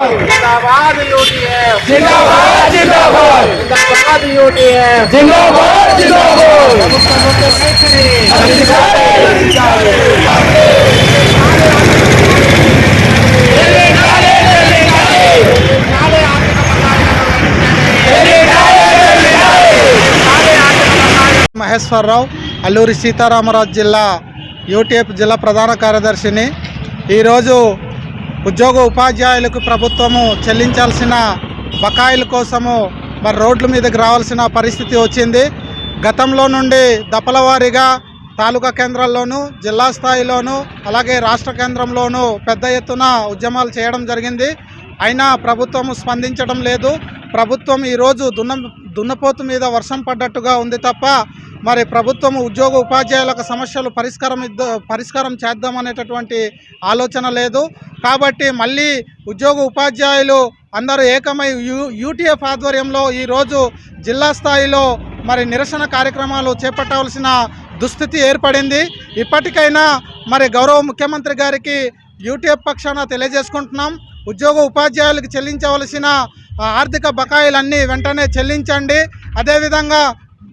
जिंदाबाद यूटीएफ जिंदाबाद जिंदाबाद जिंदाबाद यूटीएफ जिंदाबाद जिंदाबाद ప్రభుత్వ ముఖ్య వైఖరి రక్షించాలి, రక్షించాలి. నాడే ఆర్థిక మహేశ్వరరావు అల్లూరి సీతారామరాజు జిల్లా యూటీఎఫ్ జిల్లా ప్రధాన కార్యదర్శిని ఈరోజు ఉద్యోగ ఉపాధ్యాయులకు ప్రభుత్వము చెల్లించాల్సిన బకాయిల కోసము మరి రోడ్ల మీదకి రావాల్సిన పరిస్థితి వచ్చింది. గతంలో నుండి దపలవారీగా తాలూకా కేంద్రాల్లోనూ జిల్లా స్థాయిలోనూ అలాగే రాష్ట్ర కేంద్రంలోనూ పెద్ద ఎత్తున ఉద్యమాలు చేయడం జరిగింది. అయినా ప్రభుత్వం స్పందించడం లేదు. ప్రభుత్వం ఈరోజు దున్న దున్నపోతు మీద వర్షం పడ్డట్టుగా ఉంది తప్ప మరి ప్రభుత్వం ఉద్యోగ ఉపాధ్యాయులకు సమస్యలు పరిష్కారం ఇద్ద పరిష్కారం చేద్దామనేటటువంటి ఆలోచన లేదు. కాబట్టి మళ్ళీ ఉద్యోగ ఉపాధ్యాయులు అందరూ ఏకమై యూ యూటీఎఫ్ ఆధ్వర్యంలో ఈరోజు జిల్లా స్థాయిలో మరి నిరసన కార్యక్రమాలు చేపట్టవలసిన దుస్థితి ఏర్పడింది. ఇప్పటికైనా మరి గౌరవ ముఖ్యమంత్రి గారికి యూటీఎఫ్ పక్షాన తెలియజేసుకుంటున్నాం. ఉద్యోగ ఉపాధ్యాయులకు చెల్లించవలసిన ఆర్థిక బకాయిలన్నీ వెంటనే చెల్లించండి. అదేవిధంగా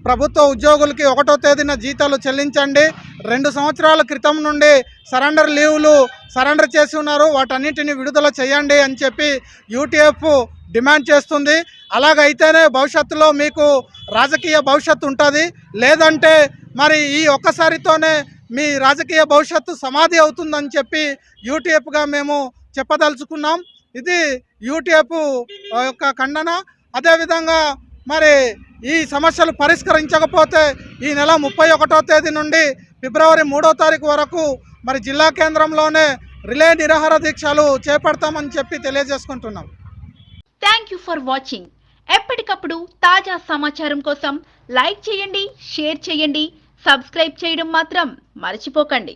ప్రభుత్వ ఉద్యోగులకి ఒకటో తేదీన జీతాలు చెల్లించండి. రెండు సంవత్సరాల క్రితం నుండి సరెండర్ లీవ్లు సరెండర్ చేసి ఉన్నారు. వాటన్నిటిని విడుదల చేయండి అని చెప్పి యూటీఎఫ్ డిమాండ్ చేస్తుంది. అలాగైతేనే భవిష్యత్తులో మీకు రాజకీయ భవిష్యత్తు ఉంటుంది. లేదంటే మరి ఈ ఒక్కసారితోనే మీ రాజకీయ భవిష్యత్తు సమాధి అవుతుందని చెప్పి యూటీఎఫ్గా మేము చెప్పదలుచుకున్నాం. ఇది యూటీఎఫ్ యొక్క ఖండన. అదేవిధంగా మరి ఈ సమస్యలు పరిష్కరించకపోతే ఈ నెల ముప్పై ఒకటో తేదీ నుండి ఫిబ్రవరి మూడో తారీఖు వరకు మరి జిల్లా కేంద్రంలోనే రిలే నిరాహార దీక్షలు చేపడతామని చెప్పి తెలియజేసుకుంటున్నాం. థ్యాంక్ యూ ఫర్ వాచింగ్ ఎప్పటికప్పుడు తాజా సమాచారం కోసం లైక్ చేయండి షేర్ చేయండి సబ్స్క్రైబ్ చేయడం మాత్రం మర్చిపోకండి.